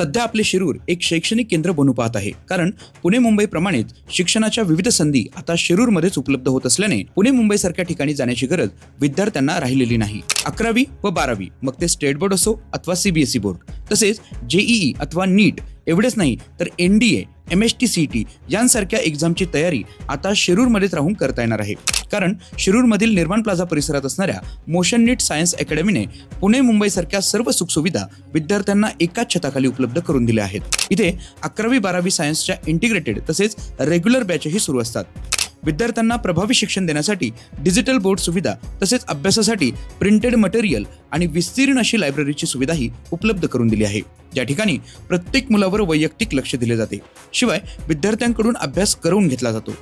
सध्या आपले शिरूर एक शैक्षणिक केंद्र बनू पाहत आहे. कारण पुणे मुंबई प्रमाणेच शिक्षणाच्या विविध संधी आता शिरूरमध्येच उपलब्ध होत असल्याने पुणे मुंबई सारख्या ठिकाणी जाण्याची गरज विद्यार्थ्यांना राहिलेली नाही. अकरावी व बारावी मग ते स्टेट बोर्ड असो अथवा सीबीएसई बोर्ड. तसेच जेईई अथवा नीट एवढेच नाही तर N D A M S T C T यांसारख्या एक्झामची तयारी आता शिरूरमध्येच राहून करता येणार आहे. कारण शिरूरमधील निर्माण प्लाझा परिसरात असणाऱ्या मोशन नीट सायन्स अकॅडमीने पुणे मुंबईसारख्या सर्व सुखसुविधा विद्यार्थ्यांना एकाच छताखाली उपलब्ध करून दिल्या आहेत. इथे अकरावी बारावी सायन्सच्या इंटिग्रेटेड तसेच रेग्युलर बॅचही सुरू असतात. विद्यार्थ्यांना प्रभावी शिक्षण देण्यासाठी डिजिटल बोर्ड सुविधा तसेच अभ्यासासाठी प्रिंटेड मटेरियल आणि विस्तीर्ण अशी लायब्ररीची सुविधाही उपलब्ध करून दिली आहे. या ठिकाणी प्रत्येक मुलावर वैयक्तिक लक्ष दिले जाते. शिवाय विद्यार्थ्यांकडून अभ्यास करून घेतला जातो.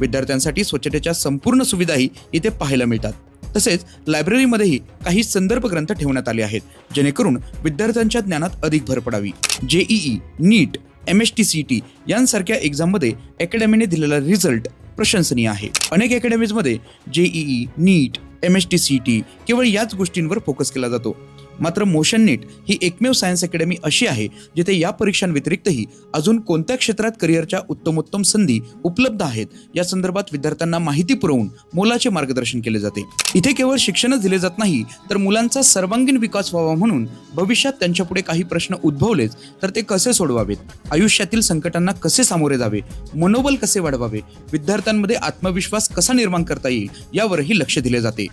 विद्यार्थ्यांसाठी स्वच्छतेच्या संपूर्ण सुविधाही इथे पाहायला मिळतात. तसेच लायब्ररीमध्येही काही संदर्भ ग्रंथ ठेवण्यात आले आहेत जेणेकरून विद्यार्थ्यांच्या ज्ञानात अधिक भर पडावी. JEE NEET M S T C T यांसारख्या एक्झाममध्ये अकॅडमीने दिलेला रिझल्ट प्रशंसनीय आहे. अनेक अकॅडमीजमध्ये JEE NEET M S T C T केवळ याच गोष्टींवर फोकस केला जातो. मात्र मोशन नीट ही एकमेव सायन्स अकॅडमी अशी आहे जिथे या परीक्षांव्यतिरिक्तही अजून कोणत्या क्षेत्रात करिअरच्या उत्तमोत्तम संधी उपलब्ध आहेत या संदर्भात विद्यार्थ्यांना माहिती पुरवून मोलाचे मार्गदर्शन केले जाते. इथे केवळ शिक्षणच दिले जात नाही तर मुलांचा सर्वांगीण विकास व्हावा म्हणून भविष्यात त्यांच्यापुढे काही प्रश्न उद्भवलेच तर ते कसे सोडवावेत? आयुष्यातील संकटांना कसे सामोरे जावे? मनोबल कसे वाढवावे? विद्यार्थ्यांमध्ये आत्मविश्वास कसा निर्माण करता येईल यावरही लक्ष दिले जाते.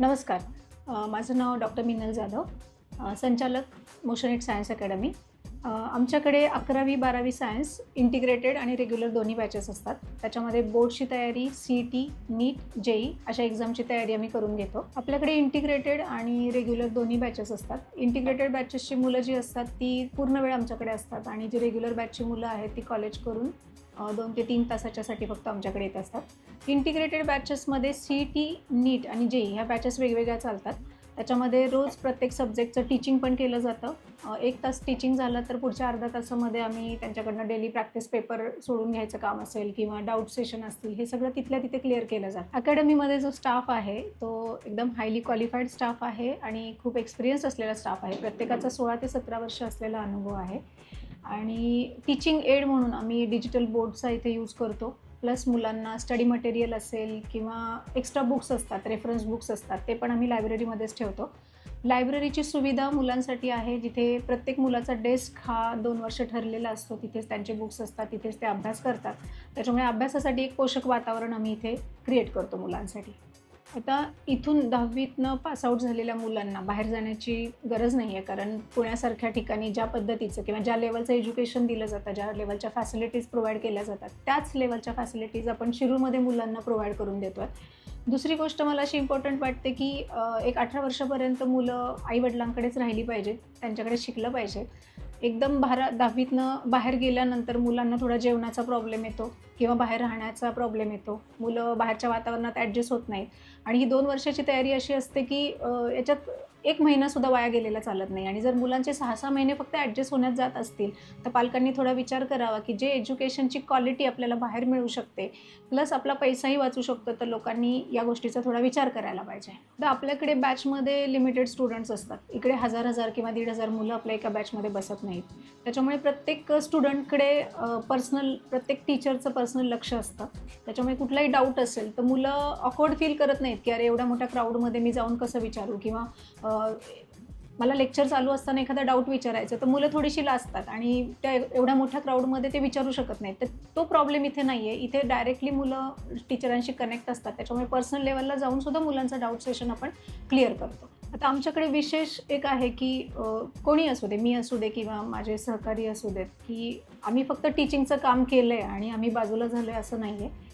नमस्कार. माझं नाव डॉक्टर मिनल जाधव संचालक संचालक मोशनेट सायन्स अकॅडमी. आमच्याकडे अकरावी बारावी सायन्स इंटिग्रेटेड आणि रेग्युलर दोन्ही बॅचेस असतात. त्याच्यामध्ये बोर्डची तयारी सी टी नीट जेई अशा एक्झामची तयारी आम्ही करून घेतो. आपल्याकडे इंटिग्रेटेड आणि रेग्युलर दोन्ही बॅचेस असतात. इंटिग्रेटेड बॅचेसची मुलं जी असतात ती पूर्ण वेळ आमच्याकडे असतात आणि जी रेग्युलर बॅचची मुलं आहेत ती कॉलेज करून दोन ते तीन तासाच्यासाठी फक्त आमच्याकडे येत असतात. इंटिग्रेटेड बॅचेसमध्ये सी टी नीट आणि जे ह्या बॅचेस वेगवेगळ्या चालतात. त्याच्यामध्ये रोज प्रत्येक सब्जेक्टचं टीचिंग पण केलं जातं. एक तास टीचिंग झालं तर पुढच्या अर्ध्या तासामध्ये आम्ही त्यांच्याकडनं डेली प्रॅक्टिस पेपर सोडून घ्यायचं काम असेल किंवा डाऊट सेशन असतील हे सगळं तिथल्या तिथे क्लिअर केलं जातं. अकॅडमीमध्ये जो स्टाफ आहे तो एकदम हायली क्वालिफाईड स्टाफ आहे आणि खूप एक्सपिरियन्स असलेला स्टाफ आहे. प्रत्येकाचा सोळा ते सतरा वर्ष असलेला अनुभव आहे. आणि टीचिंग एड म्हणून आम्ही डिजिटल बोर्डचा इथे यूज करतो. प्लस मुलांना स्टडी मटेरियल असेल किंवा एक्स्ट्रा बुक्स असतात रेफरन्स बुक्स असतात ते पण आम्ही लायब्ररीमध्येच ठेवतो. लायब्ररीची सुविधा मुलांसाठी आहे जिथे प्रत्येक मुलाचा डेस्क हा दोन वर्ष ठरलेला असतो. तिथेच त्यांचे बुक्स असतात तिथेच ते अभ्यास करतात. त्याच्यामुळे अभ्यासासाठी एक पोषक वातावरण आम्ही इथे क्रिएट करतो मुलांसाठी. आता इथून दहावीतनं पासआउट झालेल्या मुलांना बाहेर जाण्याची गरज नाही आहे कारण पुण्यासारख्या ठिकाणी ज्या पद्धतीचं किंवा ज्या लेवलचं एज्युकेशन दिलं जातं ज्या लेवलच्या फॅसिलिटीज प्रोव्हाइड केल्या जातात त्याच लेवलच्या फॅसिलिटीज आपण शिरूरमध्ये मुलांना प्रोव्हाइड करून देतो आहे दुसरी गोष्ट मला अशी इम्पॉर्टंट वाटते की एक अठरा वर्षापर्यंत मुलं आईवडिलांकडेच राहिली पाहिजेत त्यांच्याकडे शिकलं पाहिजे. एकदम बारा दहावीतनं बाहेर गेल्यानंतर मुलांना थोडा जेवणाचा प्रॉब्लेम येतो किंवा बाहेर राहण्याचा प्रॉब्लेम येतो. मुलं बाहेरच्या वातावरणात ॲडजस्ट होत नाहीत. आणि ही दोन वर्षाची तयारी अशी असते की याच्यात एक महिनासुद्धा वाया गेलेला चालत नाही. आणि जर मुलांचे सहा सहा महिने फक्त ॲडजस्ट होण्यात जात असतील तर पालकांनी थोडा विचार करावा की जे एज्युकेशनची क्वालिटी आपल्याला बाहेर मिळू शकते प्लस आपला पैसाही वाचू शकतो तर लोकांनी या गोष्टीचा थोडा विचार करायला पाहिजे. तर आपल्याकडे बॅचमध्ये लिमिटेड स्टुडंट्स असतात. इकडे हजार हजार किंवा दीड हजार मुलं आपल्या एका बॅचमध्ये बसत नाहीत. त्याच्यामुळे प्रत्येक स्टुडंटकडे पर्सनल प्रत्येक टीचरचं पर्सनल लक्ष असतं. त्याच्यामुळे कुठलाही डाऊट असेल तर मुलं ऑकवर्ड फील करत नाहीत की अरे एवढ्या मोठ्या क्राऊडमध्ये मी जाऊन कसं विचारू? किंवा मला लेक्चर चालू असताना एखादा डाऊट विचारायचं तर मुलं थोडीशी लाजतात आणि त्या एवढ्या मोठ्या क्राऊडमध्ये ते विचारू शकत नाहीत. तर तो प्रॉब्लेम इथे नाही आहे इथे डायरेक्टली मुलं टीचरांशी कनेक्ट असतात. त्याच्यामुळे पर्सनल लेवलला जाऊन सुद्धा मुलांचं डाऊट सेशन आपण क्लिअर करतो. आता आमच्याकडे विशेष एक आहे की कोणी असू दे मी असू दे किंवा माझे सहकारी असू देत की आम्ही फक्त टीचिंगचं काम केलं आहे आणि आम्ही बाजूला झालो आहे असं नाही आहे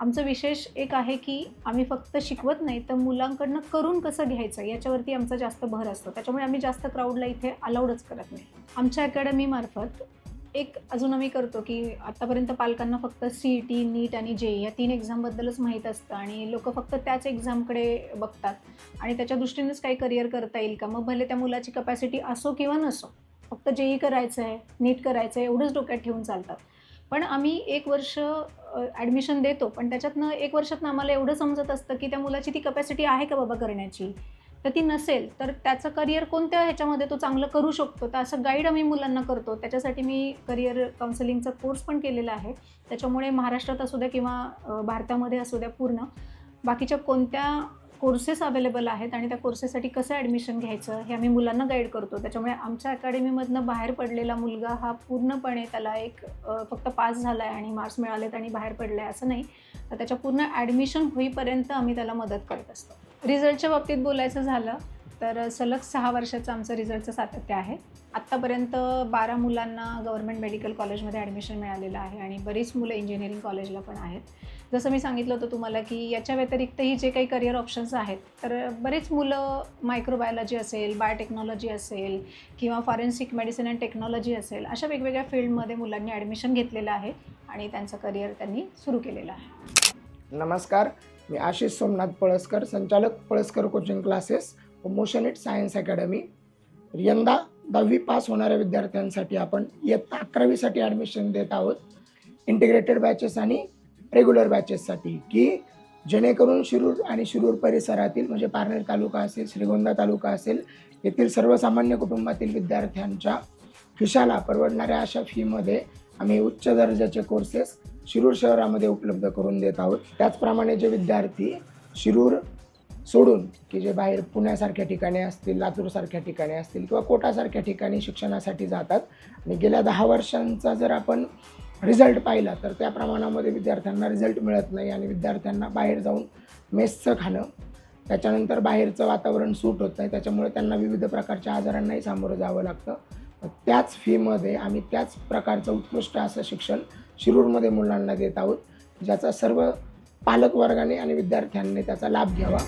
आमचं विशेष एक आहे की आम्ही फक्त शिकवत नाही तर मुलांकडनं करून कसं घ्यायचं याच्यावरती आमचा जास्त भर असतो. त्याच्यामुळे आम्ही जास्त क्राऊडला इथे अलाउडच करत नाही. आमच्या अकॅडमीमार्फत एक अजून आम्ही करतो की आतापर्यंत पालकांना फक्त सी ई टी नीट आणि जे या तीन एक्झामबद्दलच माहीत असतं आणि लोक फक्त त्याच एक्झामकडे बघतात. आणि त्याच्या दृष्टीनेच काही करिअर करता येईल का? मग भले त्या मुलाची कपॅसिटी असो किंवा नसो फक्त जेई करायचं आहे नीट करायचं आहे एवढंच डोक्यात ठेवून चालतात. पण आम्ही एक वर्ष ॲडमिशन देतो पण त्याच्यातनं एक वर्षातनं आम्हाला एवढं समजत असतं की त्या मुलाची ती कपॅसिटी आहे का बाबा करण्याची? तर ती नसेल तर त्याचं करिअर कोणत्या ह्याच्यामध्ये तो चांगलं करू शकतो? तर असं गाईड आम्ही मुलांना करतो. त्याच्यासाठी मी करिअर काउन्सिलिंगचा कोर्स पण केलेला आहे. त्याच्यामुळे महाराष्ट्रात असू द्या किंवा भारतामध्ये असू द्या पूर्ण बाकीच्या कोणत्या कोर्सेस अवेलेबल आहेत आणि त्या कोर्सेससाठी कसं ॲडमिशन घ्यायचं हे आम्ही मुलांना गाईड करतो. त्याच्यामुळे आमच्या अकॅडमीमधनं बाहेर पडलेला मुलगा हा पूर्णपणे त्याला एक फक्त पास झाला आहे आणि मार्क्स मिळालेत आणि बाहेर पडला आहे असं नाही. तर त्याच्या पूर्ण ॲडमिशन होईपर्यंत आम्ही त्याला मदत करत असतो. रिझल्टच्या बाबतीत बोलायचं झालं तर सलग सहा वर्षाचं आमचं रिझल्टचं सातत्य आहे. आत्तापर्यंत बारा मुलांना गव्हर्मेंट मेडिकल कॉलेजमध्ये ॲडमिशन मिळालेलं आहे आणि बरीच मुलं इंजिनिअरिंग कॉलेजला पण आहेत. जसं मी सांगितलं होतं तुम्हाला की याच्या व्यतिरिक्तही जे काही करिअर ऑप्शन्स आहेत तर बरेच मुलं मायक्रोबायोलॉजी असेल बायोटेक्नॉलॉजी असेल किंवा फॉरेन्सिक मेडिसिन अँड टेक्नॉलॉजी असेल अशा वेगवेगळ्या फील्डमध्ये मुलांनी ॲडमिशन घेतलेलं आहे आणि त्यांचं करिअर त्यांनी सुरू केलेलं आहे. नमस्कार मी आशिष सोमनाथ पळसकर संचालक Palaskar coaching classes. Motion it science academy यंदा दहावी पास होणाऱ्या विद्यार्थ्यांसाठी आपण इयत्ता अकरावीसाठी ॲडमिशन देत आहोत. इंटिग्रेटेड बॅचेस आणि रेग्युलर बॅचेससाठी की जेणेकरून शिरूर आणि शिरूर परिसरातील म्हणजे पारनेर तालुका असेल श्रीगोंदा तालुका असेल येथील सर्वसामान्य कुटुंबातील विद्यार्थ्यांच्या खिशाला परवडणाऱ्या अशा फीमध्ये आम्ही उच्च दर्जाचे कोर्सेस शिरूर शहरामध्ये उपलब्ध करून देत आहोत. त्याचप्रमाणे जे विद्यार्थी शिरूर सोडून की जे बाहेर पुण्यासारख्या ठिकाणी असतील लातूरसारख्या ठिकाणी असतील किंवा कोटासारख्या ठिकाणी शिक्षणासाठी जातात. आणि गेल्या दहा वर्षांचा जर आपण रिझल्ट पाहिला तर त्या प्रमाणामध्ये विद्यार्थ्यांना रिझल्ट मिळत नाही आणि विद्यार्थ्यांना बाहेर जाऊन मेसचं खाणं त्याच्यानंतर बाहेरचं वातावरण सूट होत नाही त्याच्यामुळे त्यांना विविध प्रकारच्या आजारांनाही सामोरं जावं लागतं. त्याच फीमध्ये आम्ही त्याच प्रकारचं उत्कृष्ट असं शिक्षण शिरूरमध्ये मुलांना देत आहोत ज्याचा सर्व पालकवर्गाने आणि विद्यार्थ्यांनी त्याचा लाभ घ्यावा.